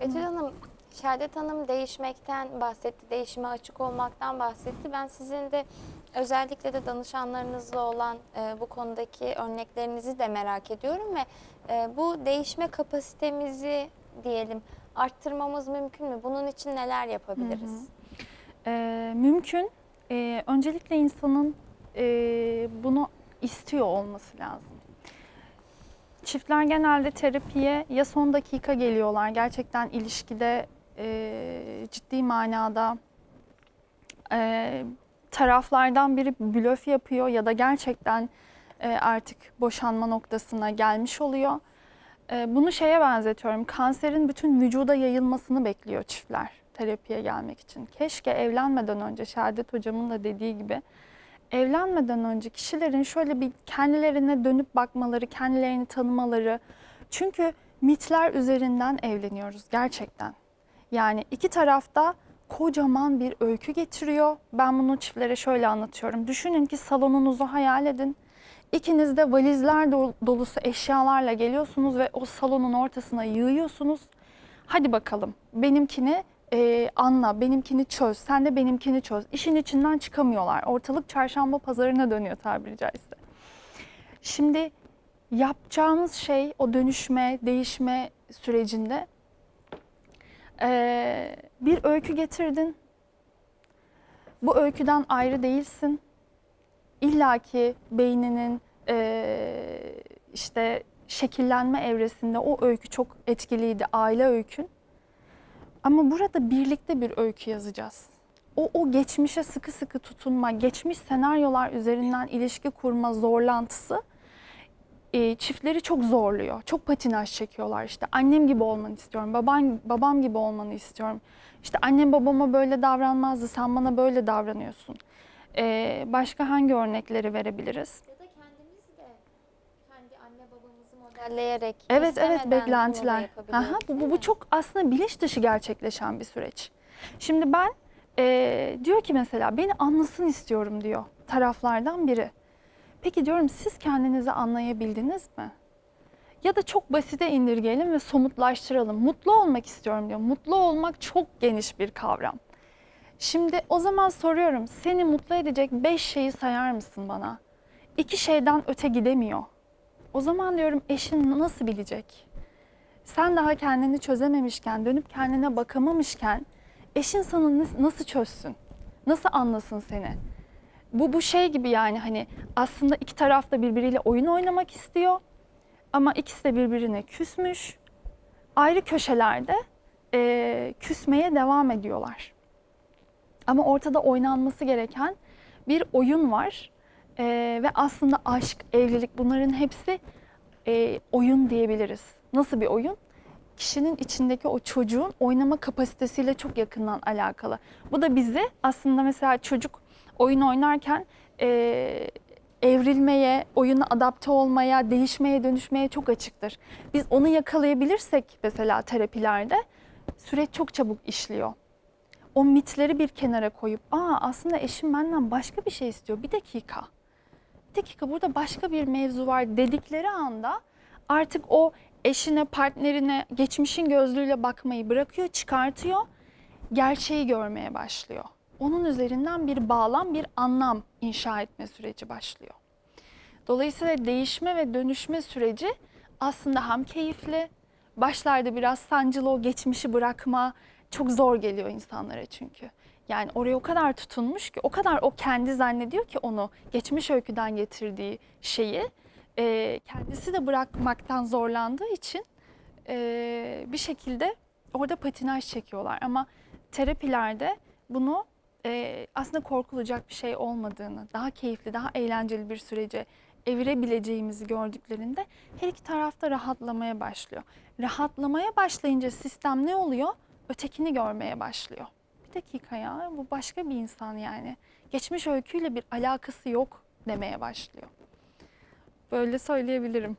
Betül Hanım, Şehadet Hanım değişmekten bahsetti, değişime açık olmaktan bahsetti. Ben sizin de özellikle de danışanlarınızla olan e, bu konudaki örneklerinizi de merak ediyorum ve e, bu değişme kapasitemizi diyelim arttırmamız mümkün mü? Bunun için neler yapabiliriz? Ee, mümkün. Ee, öncelikle insanın e, bunu istiyor olması lazım. Çiftler genelde terapiye ya son dakika geliyorlar. Gerçekten ilişkide e, ciddi manada e, taraflardan biri blöf yapıyor ya da gerçekten e, artık boşanma noktasına gelmiş oluyor. E, bunu şeye benzetiyorum. Kanserin bütün vücuda yayılmasını bekliyor çiftler terapiye gelmek için. Keşke evlenmeden önce Şehadet hocamın da dediği gibi evlenmeden önce kişilerin şöyle bir kendilerine dönüp bakmaları, kendilerini tanımaları. Çünkü mitler üzerinden evleniyoruz gerçekten. Yani iki tarafta kocaman bir öykü getiriyor. Ben bunu çiftlere şöyle anlatıyorum. Düşünün ki salonunuzu hayal edin. İkiniz de valizler dol- dolusu eşyalarla geliyorsunuz ve o salonun ortasına yığıyorsunuz. Hadi bakalım benimkini e, anla, benimkini çöz, sen de benimkini çöz. İşin içinden çıkamıyorlar. Ortalık çarşamba pazarına dönüyor tabiri caizse. Şimdi yapacağımız şey o dönüşme, değişme sürecinde e, bir öykü getirdin. Bu öyküden ayrı değilsin. İlla ki beyninin e, işte şekillenme evresinde o öykü çok etkiliydi, aile öykün. Ama burada birlikte bir öykü yazacağız. O, o geçmişe sıkı sıkı tutunma, geçmiş senaryolar üzerinden ilişki kurma zorlantısı e, çiftleri çok zorluyor. Çok patinaj çekiyorlar işte. Annem gibi olmanı istiyorum, babam, babam gibi olmanı istiyorum. İşte annem babama böyle davranmazdı, sen bana böyle davranıyorsun. E, başka hangi örnekleri verebiliriz? Ya da kendimiz de kendi anne modelleyerek Evet evet beklentiler. Aha, bu, bu, bu çok aslında bilinç dışı gerçekleşen bir süreç. Şimdi ben eee, diyor ki mesela beni anlasın istiyorum diyor taraflardan biri. Peki diyorum siz kendinizi anlayabildiniz mi? Ya da çok basite indirgeyelim ve somutlaştıralım. Mutlu olmak istiyorum diyor. Mutlu olmak çok geniş bir kavram. Şimdi o zaman soruyorum seni mutlu edecek beş şeyi sayar mısın bana? İki şeyden öte gidemiyor. O zaman diyorum eşin nasıl bilecek? Sen daha kendini çözememişken, dönüp kendine bakamamışken eşin sana nas- nasıl çözsün? Nasıl anlasın seni? Bu bu şey gibi yani hani aslında iki taraf da birbiriyle oyun oynamak istiyor ama ikisi de birbirine küsmüş. Ayrı köşelerde eee, küsmeye devam ediyorlar. Ama ortada oynanması gereken bir oyun var. Eee, ve aslında aşk, evlilik bunların hepsi eee, oyun diyebiliriz. Nasıl bir oyun? Kişinin içindeki o çocuğun oynama kapasitesiyle çok yakından alakalı. Bu da bizi aslında mesela çocuk oyun oynarken eee, evrilmeye, oyuna adapte olmaya, değişmeye, dönüşmeye çok açıktır. Biz onu yakalayabilirsek mesela terapilerde süreç çok çabuk işliyor o mitleri bir kenara koyup aa aslında eşim benden başka bir şey istiyor bir dakika. Dakika burada başka bir mevzu var dedikleri anda artık o eşine partnerine geçmişin gözlüğüyle bakmayı bırakıyor çıkartıyor gerçeği görmeye başlıyor. Onun üzerinden bir bağlam bir anlam inşa etme süreci başlıyor. Dolayısıyla değişme ve dönüşme süreci aslında hem keyifli, başlarda biraz sancılı o geçmişi bırakma çok zor geliyor insanlara çünkü. Yani oraya o kadar tutunmuş ki, o kadar o kendi zannediyor ki onu geçmiş öyküden getirdiği şeyi e, kendisi de bırakmaktan zorlandığı için e, bir şekilde orada patinaj çekiyorlar. Ama terapilerde bunu e, aslında korkulacak bir şey olmadığını, daha keyifli, daha eğlenceli bir sürece evirebileceğimizi gördüklerinde her iki tarafta rahatlamaya başlıyor. Rahatlamaya başlayınca sistem ne oluyor? Ötekini görmeye başlıyor. Bir dakika ya bu başka bir insan yani. Geçmiş öyküyle bir alakası yok demeye başlıyor. Böyle söyleyebilirim.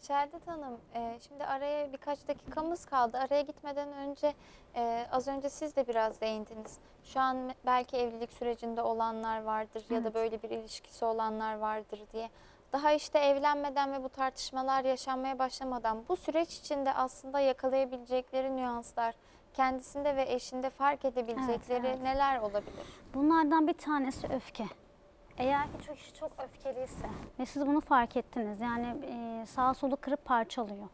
Şehadet Hanım, e, şimdi araya birkaç dakikamız kaldı. Araya gitmeden önce e, az önce siz de biraz değindiniz. Şu an belki evlilik sürecinde olanlar vardır ya da böyle bir ilişkisi olanlar vardır diye. daha işte evlenmeden ve bu tartışmalar yaşanmaya başlamadan bu süreç içinde aslında yakalayabilecekleri nüanslar, kendisinde ve eşinde fark edebilecekleri evet. neler olabilir? Bunlardan bir tanesi öfke. Eğer ki çok kişi çok öfkeliyse ve siz bunu fark ettiniz yani e, sağ solu kırıp parçalıyor.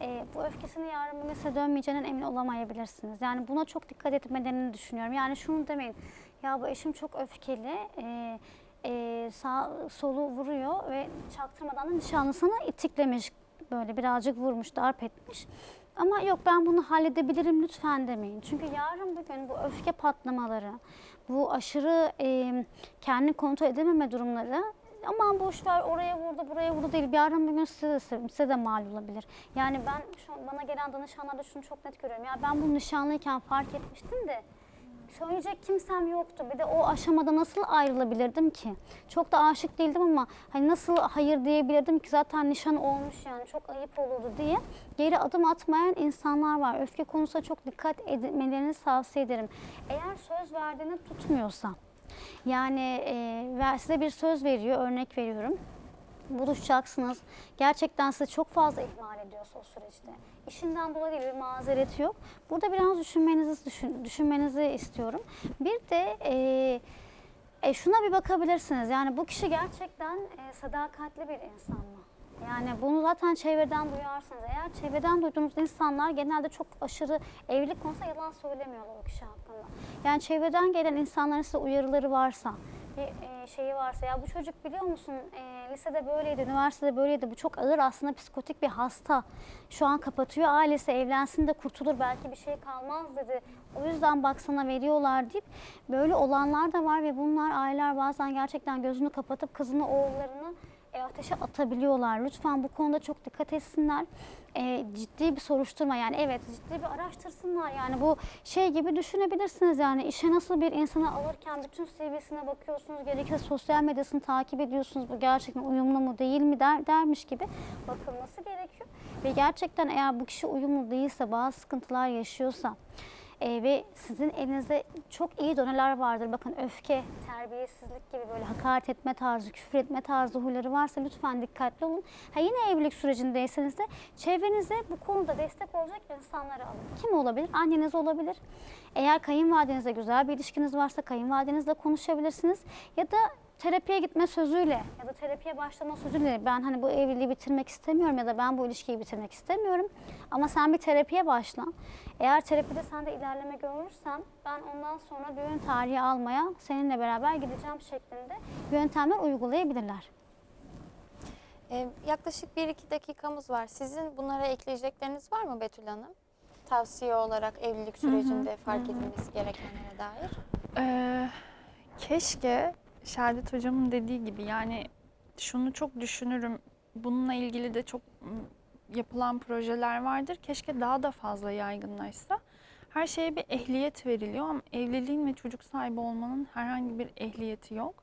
E, bu öfkesini yarın bir dönmeyeceğinden emin olamayabilirsiniz. Yani buna çok dikkat etmelerini düşünüyorum. Yani şunu demeyin, ya bu eşim çok öfkeli, e, e, sağ solu vuruyor ve çaktırmadan da nişanlısını itiklemiş, böyle birazcık vurmuş, darp etmiş. Ama yok ben bunu halledebilirim lütfen demeyin. Çünkü yarın bir gün bu öfke patlamaları, bu aşırı e, kendini kontrol edememe durumları aman boş ver oraya vurdu buraya vurdu değil. Yarın bir gün size de, size de mal olabilir. Yani ben şu an bana gelen danışanlarda şunu çok net görüyorum. Ya ben bunu nişanlıyken fark etmiştim de söyleyecek kimsem yoktu. Bir de o aşamada nasıl ayrılabilirdim ki? Çok da aşık değildim ama hani nasıl hayır diyebilirdim ki zaten nişan olmuş yani çok ayıp olurdu diye. Geri adım atmayan insanlar var. Öfke konusuna çok dikkat etmelerini tavsiye ederim. Eğer söz verdiğini tutmuyorsa yani e, size bir söz veriyor, örnek veriyorum buluşacaksınız. Gerçekten size çok fazla ihmal ediyorsa o süreçte. İşinden dolayı bir mazereti yok. Burada biraz düşünmenizi düşün, düşünmenizi istiyorum. Bir de e, e, şuna bir bakabilirsiniz. Yani bu kişi gerçekten e, sadakatli bir insan mı? Yani bunu zaten çevreden duyarsınız. Eğer çevreden duyduğunuz insanlar genelde çok aşırı evlilik konusunda yalan söylemiyorlar o kişi hakkında. Yani çevreden gelen insanların size uyarıları varsa, bir e, şeyi varsa ya bu çocuk biliyor musun e, lisede böyleydi, üniversitede böyleydi. Bu çok ağır aslında psikotik bir hasta. Şu an kapatıyor ailesi evlensin de kurtulur belki bir şey kalmaz dedi. O yüzden baksana veriyorlar deyip böyle olanlar da var ve bunlar aileler bazen gerçekten gözünü kapatıp kızını oğullarını e, ateşe atabiliyorlar. Lütfen bu konuda çok dikkat etsinler. E, ciddi bir soruşturma yani evet ciddi bir araştırsınlar. Yani bu şey gibi düşünebilirsiniz yani işe nasıl bir insana alırken bütün CV'sine bakıyorsunuz. Gerekirse sosyal medyasını takip ediyorsunuz. Bu gerçekten uyumlu mu değil mi der, dermiş gibi bakılması gerekiyor. Ve gerçekten eğer bu kişi uyumlu değilse bazı sıkıntılar yaşıyorsa e, ve sizin elinizde çok iyi doneler vardır. Bakın öfke, terbiyesizlik gibi böyle hakaret etme tarzı, küfür etme tarzı huyları varsa lütfen dikkatli olun. Ha yine evlilik sürecindeyseniz de çevrenize bu konuda destek olacak insanları alın. Kim olabilir? Anneniz olabilir. Eğer kayınvalidenizle güzel bir ilişkiniz varsa kayınvalidenizle konuşabilirsiniz. Ya da terapiye gitme sözüyle ya da terapiye başlama sözüyle ben hani bu evliliği bitirmek istemiyorum ya da ben bu ilişkiyi bitirmek istemiyorum. Ama sen bir terapiye başla. Eğer terapide sen de ilerleme görürsen ben ondan sonra düğün tarihi almaya seninle beraber gideceğim şeklinde yöntemler uygulayabilirler. Ee, yaklaşık 1-2 dakikamız var. Sizin bunlara ekleyecekleriniz var mı Betül Hanım? Tavsiye olarak evlilik sürecinde fark edilmesi gerekenlere dair. Ee, keşke Şehadet hocamın dediği gibi yani şunu çok düşünürüm. Bununla ilgili de çok yapılan projeler vardır. Keşke daha da fazla yaygınlaşsa. Her şeye bir ehliyet veriliyor ama evliliğin ve çocuk sahibi olmanın herhangi bir ehliyeti yok.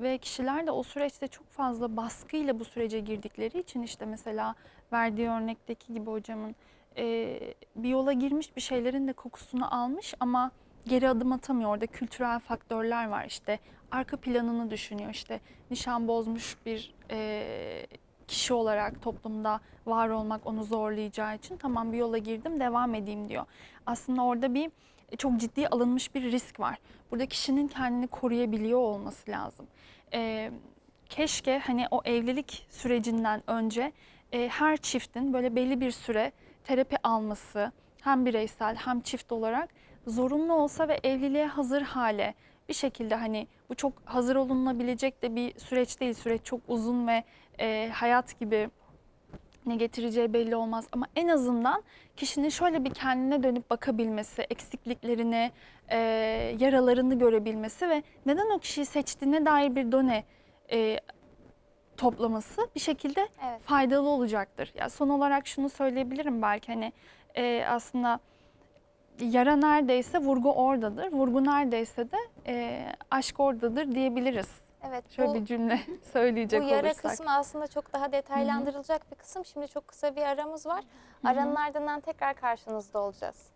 Ve kişiler de o süreçte çok fazla baskıyla bu sürece girdikleri için işte mesela verdiği örnekteki gibi hocamın e, bir yola girmiş bir şeylerin de kokusunu almış ama geri adım atamıyor. Orada kültürel faktörler var işte arka planını düşünüyor işte nişan bozmuş bir e, kişi olarak toplumda var olmak onu zorlayacağı için tamam bir yola girdim devam edeyim diyor. Aslında orada bir e, çok ciddi alınmış bir risk var. Burada kişinin kendini koruyabiliyor olması lazım. E, keşke hani o evlilik sürecinden önce e, her çiftin böyle belli bir süre terapi alması hem bireysel hem çift olarak zorunlu olsa ve evliliğe hazır hale bir şekilde hani bu çok hazır olunabilecek de bir süreç değil. Süreç çok uzun ve e, hayat gibi ne getireceği belli olmaz ama en azından kişinin şöyle bir kendine dönüp bakabilmesi, eksikliklerini, e, yaralarını görebilmesi ve neden o kişiyi seçtiğine dair bir done e, toplaması bir şekilde Evet. faydalı olacaktır. Ya son olarak şunu söyleyebilirim belki hani e, aslında yara neredeyse vurgu oradadır. Vurgu neredeyse de e, aşk oradadır diyebiliriz. Evet. Şöyle bu, bir cümle söyleyecek bu yara olursak. kısmı aslında çok daha detaylandırılacak bir kısım. Şimdi çok kısa bir aramız var. Aranın ardından tekrar karşınızda olacağız.